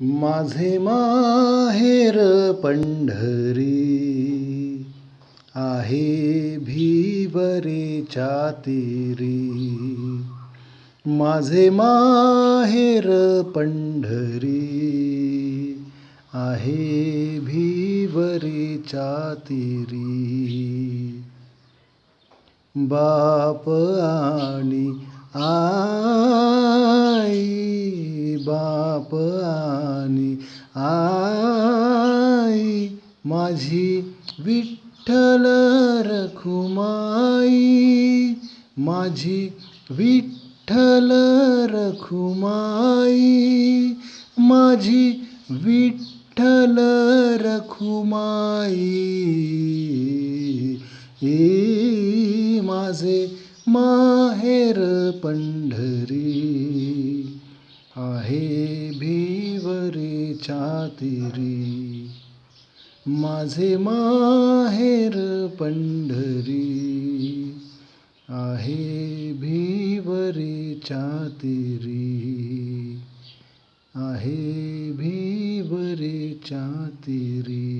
माझे माहेर पंढरी आहे भिवरेच्या तीरी माझे माहेर पंढरी आहे भिवरेच्या तीरी बाप बाप आणि आई माझी विठ्ठल रखुमाई माझी विठ्ठल रखुमाई माझी विठ्ठल रखुमाई. ए माझे माहेर पंढरी आहे भीवरी चातिरी. माझे माहेर पंढरी. आहे भीवरी चातिरी. आहे भीवरी चातिरी.